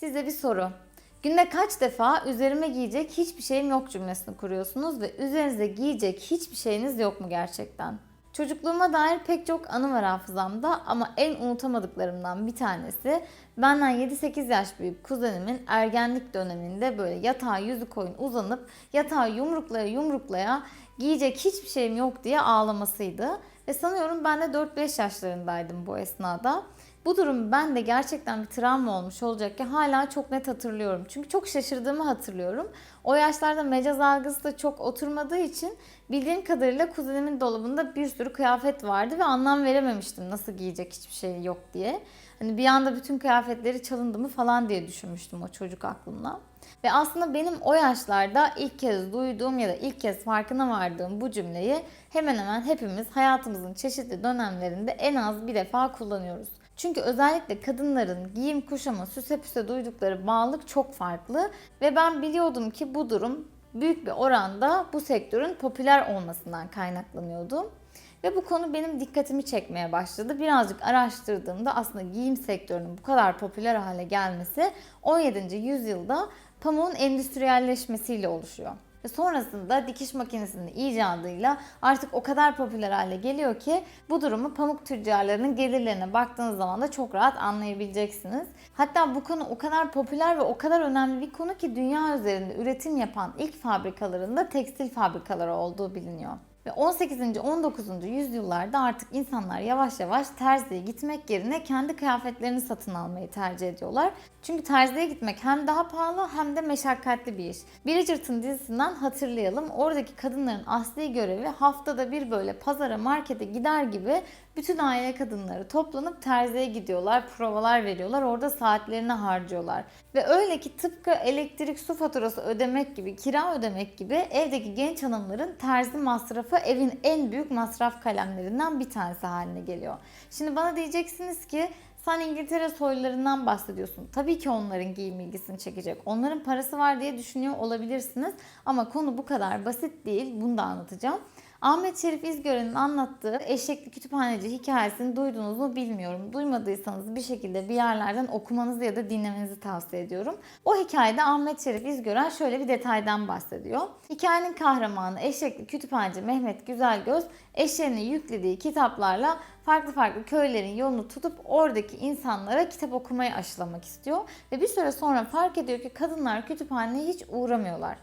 Size bir soru. Günde kaç defa üzerime giyecek hiçbir şeyim yok cümlesini kuruyorsunuz ve üzerinize giyecek hiçbir şeyiniz yok mu gerçekten? Çocukluğuma dair pek çok anı var hafızamda ama en unutamadıklarımdan bir tanesi benden 7-8 yaş büyük kuzenimin ergenlik döneminde böyle yatağa yüzü koyun uzanıp yatağı yumruklaya yumruklaya giyecek hiçbir şeyim yok diye ağlamasıydı. Ve sanıyorum ben de 4-5 yaşlarındaydım bu esnada. Bu durum ben de gerçekten bir travma olmuş olacak ki hala çok net hatırlıyorum. Çünkü çok şaşırdığımı hatırlıyorum. O yaşlarda mecaz algısı da çok oturmadığı için bildiğim kadarıyla kuzenimin dolabında bir sürü kıyafet vardı ve anlam verememiştim nasıl giyecek hiçbir şey yok diye. Hani bir anda bütün kıyafetleri çalındı mı falan diye düşünmüştüm o çocuk aklımla. Ve aslında benim o yaşlarda ilk kez duyduğum ya da ilk kez farkına vardığım bu cümleyi hemen hemen hepimiz hayatımızın çeşitli dönemlerinde en az bir defa kullanıyoruz. Çünkü özellikle kadınların giyim kuşama süse püse duydukları bağlılık çok farklı ve ben biliyordum ki bu durum büyük bir oranda bu sektörün popüler olmasından kaynaklanıyordu. Ve bu konu benim dikkatimi çekmeye başladı. Birazcık araştırdığımda aslında giyim sektörünün bu kadar popüler hale gelmesi 17. yüzyılda pamuğun endüstriyelleşmesiyle oluşuyor. Ve sonrasında dikiş makinesinin icadıyla artık o kadar popüler hale geliyor ki bu durumu pamuk tüccarlarının gelirlerine baktığınız zaman da çok rahat anlayabileceksiniz. Hatta bu konu o kadar popüler ve o kadar önemli bir konu ki dünya üzerinde üretim yapan ilk fabrikalarında tekstil fabrikaları olduğu biliniyor. Ve 18. 19. yüzyıllarda artık insanlar yavaş yavaş terziye gitmek yerine kendi kıyafetlerini satın almayı tercih ediyorlar. Çünkü terziye gitmek hem daha pahalı hem de meşakkatli bir iş. Bridgerton dizisinden hatırlayalım. Oradaki kadınların asli görevi haftada bir böyle pazara markete gider gibi bütün aile kadınları toplanıp terziye gidiyorlar, provalar veriyorlar, orada saatlerini harcıyorlar. Ve öyle ki tıpkı elektrik su faturası ödemek gibi, kira ödemek gibi evdeki genç hanımların terzi masrafı evin en büyük masraf kalemlerinden bir tanesi haline geliyor. Şimdi bana diyeceksiniz ki sen İngiltere soylularından bahsediyorsun. Tabii ki onların giyim ilgisini çekecek. Onların parası var diye düşünüyor olabilirsiniz. Ama konu bu kadar basit değil. Bunu da anlatacağım. Ahmet Şerif İzgören'in anlattığı eşekli kütüphaneci hikayesini duydunuz mu bilmiyorum. Duymadıysanız bir şekilde bir yerlerden okumanızı ya da dinlemenizi tavsiye ediyorum. O hikayede Ahmet Şerif İzgören şöyle bir detaydan bahsediyor. Hikayenin kahramanı eşekli kütüphaneci Mehmet Güzelgöz eşeğine yüklediği kitaplarla farklı farklı köylerin yolunu tutup oradaki insanlara kitap okumayı aşılamak istiyor. Ve bir süre sonra fark ediyor ki kadınlar kütüphaneye hiç uğramıyorlar.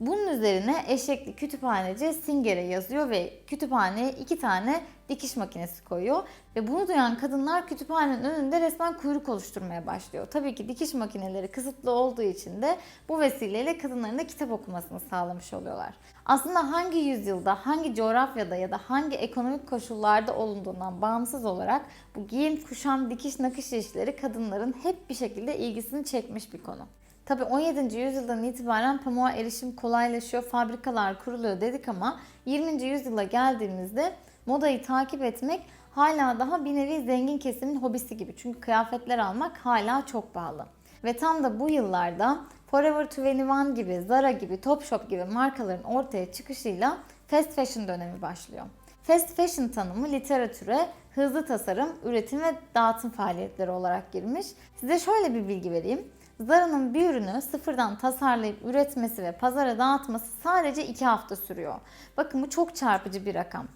Bunun üzerine eşekli kütüphaneci Singer'e yazıyor ve kütüphaneye iki tane dikiş makinesi koyuyor. Ve bunu duyan kadınlar kütüphanenin önünde resmen kuyruk oluşturmaya başlıyor. Tabii ki dikiş makineleri kısıtlı olduğu için de bu vesileyle kadınların da kitap okumasını sağlamış oluyorlar. Aslında hangi yüzyılda, hangi coğrafyada ya da hangi ekonomik koşullarda olunduğundan bağımsız olarak bu giyim, kuşam, dikiş, nakış işleri kadınların hep bir şekilde ilgisini çekmiş bir konu. Tabii 17. yüzyıldan itibaren pamuğa erişim kolaylaşıyor, fabrikalar kuruluyor dedik ama 20. yüzyıla geldiğimizde modayı takip etmek hala daha bir nevi zengin kesimin hobisi gibi. Çünkü kıyafetler almak hala çok pahalı. Ve tam da bu yıllarda Forever 21 gibi, Zara gibi, Topshop gibi markaların ortaya çıkışıyla fast fashion dönemi başlıyor. Fast fashion tanımı literatüre hızlı tasarım, üretim ve dağıtım faaliyetleri olarak girmiş. Size şöyle bir bilgi vereyim. Zara'nın bir ürünü sıfırdan tasarlayıp üretmesi ve pazara dağıtması sadece 2 hafta sürüyor. Bakın bu çok çarpıcı bir rakam.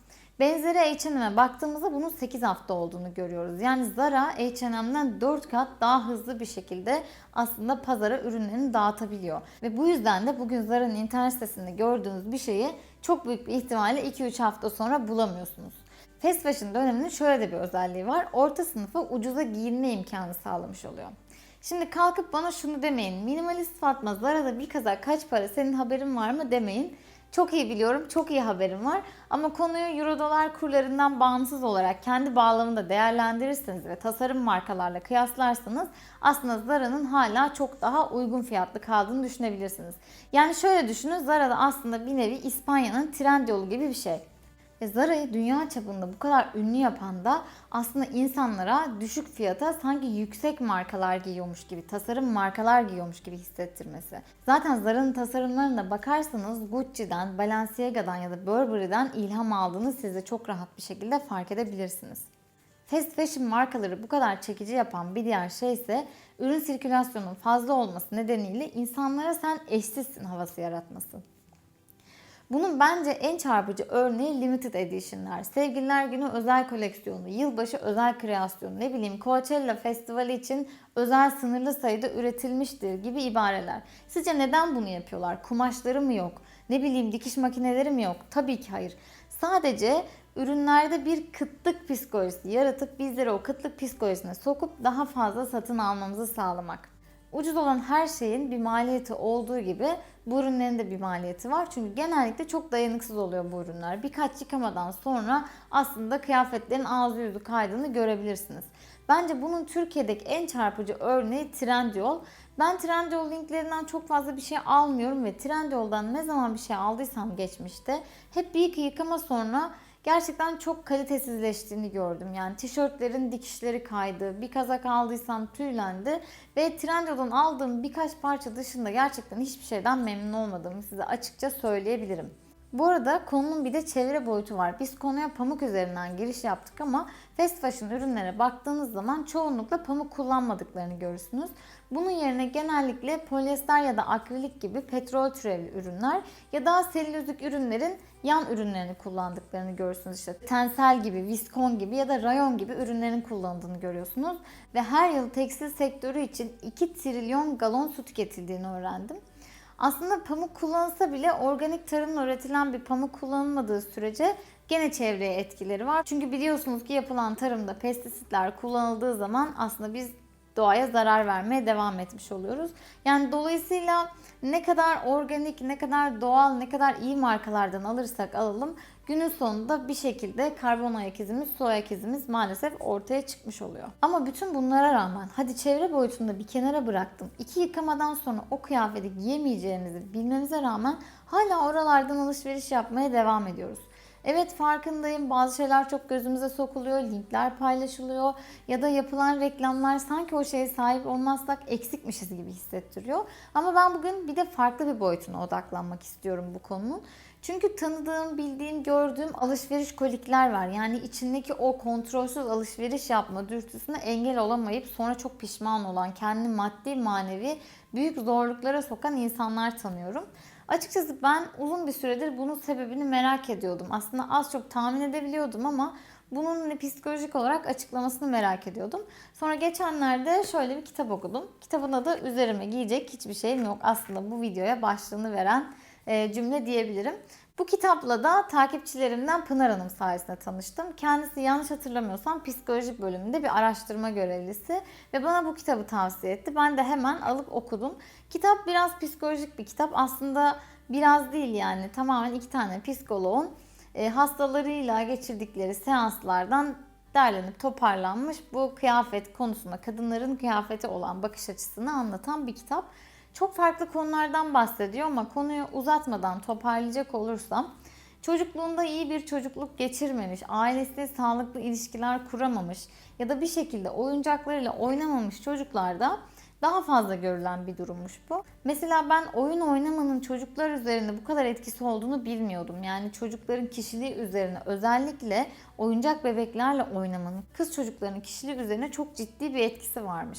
Benzeri H&M'e baktığımızda bunun 8 hafta olduğunu görüyoruz. Yani Zara H&M'den 4 kat daha hızlı bir şekilde aslında pazara ürünlerini dağıtabiliyor. Ve bu yüzden de bugün Zara'nın internet sitesinde gördüğünüz bir şeyi çok büyük bir ihtimalle 2-3 hafta sonra bulamıyorsunuz. Fast fashion döneminin şöyle de bir özelliği var. Orta sınıfa ucuza giyinme imkanı sağlamış oluyor. Şimdi kalkıp bana şunu demeyin. Minimalist Fatma Zara'da bir kazak kaç para senin haberin var mı demeyin. Çok iyi biliyorum, çok iyi haberim var. Ama konuyu euro dolar kurlarından bağımsız olarak kendi bağlamında değerlendirirseniz ve tasarım markalarla kıyaslarsanız aslında Zara'nın hala çok daha uygun fiyatlı kaldığını düşünebilirsiniz. Yani şöyle düşünün Zara'da aslında bir nevi İspanya'nın Trendyol gibi bir şey. Ve Zara'yı dünya çapında bu kadar ünlü yapan da aslında insanlara düşük fiyata sanki yüksek markalar giyiyormuş gibi, tasarım markalar giyiyormuş gibi hissettirmesi. Zaten Zara'nın tasarımlarına bakarsanız Gucci'den, Balenciaga'dan ya da Burberry'den ilham aldığını siz de çok rahat bir şekilde fark edebilirsiniz. Fast fashion markaları bu kadar çekici yapan bir diğer şey ise ürün sirkülasyonunun fazla olması nedeniyle insanlara sen eşsizsin havası yaratması. Bunun bence en çarpıcı örneği limited edition'lar. Sevgililer günü özel koleksiyonu, yılbaşı özel kreasyonu, ne bileyim Coachella festivali için özel sınırlı sayıda üretilmiştir gibi ibareler. Sizce neden bunu yapıyorlar? Kumaşları mı yok? Ne bileyim dikiş makineleri mi yok? Tabii ki hayır. Sadece ürünlerde bir kıtlık psikolojisi yaratıp bizleri o kıtlık psikolojisine sokup daha fazla satın almamızı sağlamak. Ucuz olan her şeyin bir maliyeti olduğu gibi bu ürünlerin de bir maliyeti var. Çünkü genellikle çok dayanıksız oluyor bu ürünler. Birkaç yıkamadan sonra aslında kıyafetlerin ağzı yüzü kaydığını görebilirsiniz. Bence bunun Türkiye'deki en çarpıcı örneği Trendyol. Ben Trendyol linklerinden çok fazla bir şey almıyorum ve Trendyol'dan ne zaman bir şey aldıysam geçmişte hep bir iki yıkama sonra gerçekten çok kalitesizleştiğini gördüm. Yani tişörtlerin dikişleri kaydı, bir kazak aldıysam tüylendi ve Trendyol'dan aldığım birkaç parça dışında gerçekten hiçbir şeyden memnun olmadığımı size açıkça söyleyebilirim. Bu arada konunun bir de çevre boyutu var. Biz konuya pamuk üzerinden giriş yaptık ama fast fashion ürünlere baktığınız zaman çoğunlukla pamuk kullanmadıklarını görürsünüz. Bunun yerine genellikle polyester ya da akrilik gibi petrol türevli ürünler ya da selülozik ürünlerin yan ürünlerini kullandıklarını görürsünüz. İşte tensel gibi, viskon gibi ya da rayon gibi ürünlerin kullanıldığını görüyorsunuz. Ve her yıl tekstil sektörü için 2 trilyon galon su tüketildiğini öğrendim. Aslında pamuk kullanılsa bile organik tarımla üretilen bir pamuk kullanılmadığı sürece gene çevreye etkileri var. Çünkü biliyorsunuz ki yapılan tarımda pestisitler kullanıldığı zaman aslında biz doğaya zarar vermeye devam etmiş oluyoruz. Yani dolayısıyla ne kadar organik, ne kadar doğal, ne kadar iyi markalardan alırsak alalım günün sonunda bir şekilde karbon ayak izimiz, su ayak izimiz maalesef ortaya çıkmış oluyor. Ama bütün bunlara rağmen hadi çevre boyutunda bir kenara bıraktım. İki yıkamadan sonra o kıyafeti giyemeyeceğimizi bilmemize rağmen hala oralardan alışveriş yapmaya devam ediyoruz. Evet farkındayım bazı şeyler çok gözümüze sokuluyor, linkler paylaşılıyor ya da yapılan reklamlar sanki o şeye sahip olmazsak eksikmişiz gibi hissettiriyor. Ama ben bugün bir de farklı bir boyutuna odaklanmak istiyorum bu konunun. Çünkü tanıdığım, bildiğim, gördüğüm alışveriş kolikler var. Yani içindeki o kontrolsüz alışveriş yapma dürtüsüne engel olamayıp sonra çok pişman olan, kendini maddi manevi büyük zorluklara sokan insanlar tanıyorum. Açıkçası ben uzun bir süredir bunun sebebini merak ediyordum. Aslında az çok tahmin edebiliyordum ama bunun psikolojik olarak açıklamasını merak ediyordum. Sonra geçenlerde şöyle bir kitap okudum. Kitabın adı Üzerime giyecek hiçbir şeyim yok. Aslında bu videoya başlığını veren e, cümle diyebilirim. Bu kitapla da takipçilerimden Pınar Hanım sayesinde tanıştım. Kendisi yanlış hatırlamıyorsam psikolojik bölümünde bir araştırma görevlisi ve bana bu kitabı tavsiye etti. Ben de hemen alıp okudum. Kitap biraz psikolojik bir kitap. Aslında biraz değil yani tamamen iki tane psikoloğun e, hastalarıyla geçirdikleri seanslardan derlenip toparlanmış bu kıyafet konusunda kadınların kıyafeti olan bakış açısını anlatan bir kitap. Çok farklı konulardan bahsediyor ama konuyu uzatmadan toparlayacak olursam çocukluğunda iyi bir çocukluk geçirmemiş, ailesiyle sağlıklı ilişkiler kuramamış ya da bir şekilde oyuncaklarıyla oynamamış çocuklarda daha fazla görülen bir durummuş bu. Mesela ben oyun oynamanın çocuklar üzerinde bu kadar etkisi olduğunu bilmiyordum. Yani çocukların kişiliği üzerine özellikle oyuncak bebeklerle oynamanın kız çocuklarının kişiliği üzerine çok ciddi bir etkisi varmış.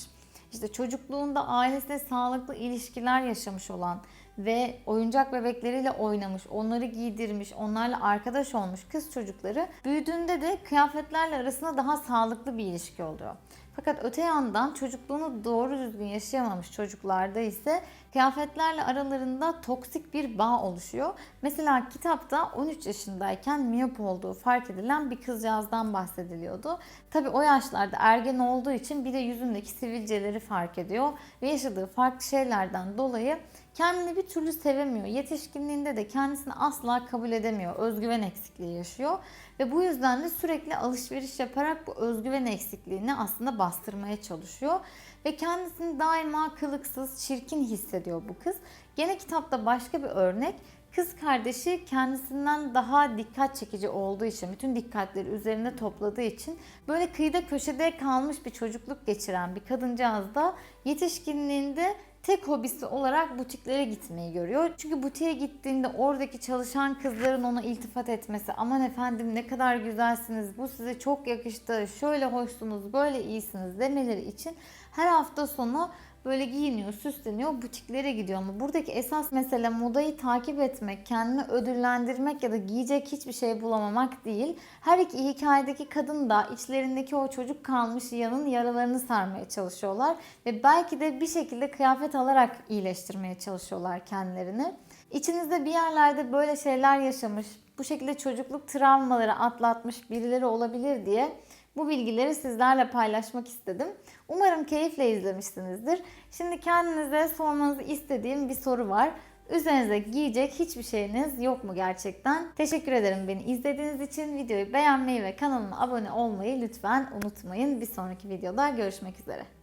İşte çocukluğunda ailesiyle sağlıklı ilişkiler yaşamış olan ve oyuncak bebekleriyle oynamış, onları giydirmiş, onlarla arkadaş olmuş kız çocukları büyüdüğünde de kıyafetlerle arasında daha sağlıklı bir ilişki oluyor. Fakat öte yandan çocukluğunu doğru düzgün yaşayamamış çocuklarda ise kıyafetlerle aralarında toksik bir bağ oluşuyor. Mesela kitapta 13 yaşındayken miyop olduğu fark edilen bir kızcağızdan bahsediliyordu. Tabi o yaşlarda ergen olduğu için bir de yüzündeki sivilceleri fark ediyor ve yaşadığı farklı şeylerden dolayı kendini bir türlü sevemiyor. Yetişkinliğinde de kendisini asla kabul edemiyor. Özgüven eksikliği yaşıyor ve bu yüzden de sürekli alışveriş yaparak bu özgüven eksikliğini aslında bastırmaya çalışıyor ve kendisini daima kılıksız, çirkin hissediyor bu kız. Gene kitapta başka bir örnek Kız kardeşi kendisinden daha dikkat çekici olduğu için, bütün dikkatleri üzerine topladığı için böyle kıyıda köşede kalmış bir çocukluk geçiren bir kadıncağız da yetişkinliğinde tek hobisi olarak butiklere gitmeyi görüyor. Çünkü butiğe gittiğinde oradaki çalışan kızların ona iltifat etmesi, aman efendim ne kadar güzelsiniz, bu size çok yakıştı, şöyle hoşsunuz, böyle iyisiniz demeleri için her hafta sonu böyle giyiniyor, süsleniyor, butiklere gidiyor. Ama buradaki esas mesele modayı takip etmek, kendini ödüllendirmek ya da giyecek hiçbir şey bulamamak değil. Her iki hikayedeki kadın da içlerindeki o çocuk kalmış yanın yaralarını sarmaya çalışıyorlar. Ve belki de bir şekilde kıyafet alarak iyileştirmeye çalışıyorlar kendilerini. İçinizde bir yerlerde böyle şeyler yaşamış, bu şekilde çocukluk travmaları atlatmış birileri olabilir diye bu bilgileri sizlerle paylaşmak istedim. Umarım keyifle izlemişsinizdir. Şimdi kendinize sormanızı istediğim bir soru var. Üzerinize giyecek hiçbir şeyiniz yok mu gerçekten? Teşekkür ederim beni izlediğiniz için. Videoyu beğenmeyi ve kanalıma abone olmayı lütfen unutmayın. Bir sonraki videoda görüşmek üzere.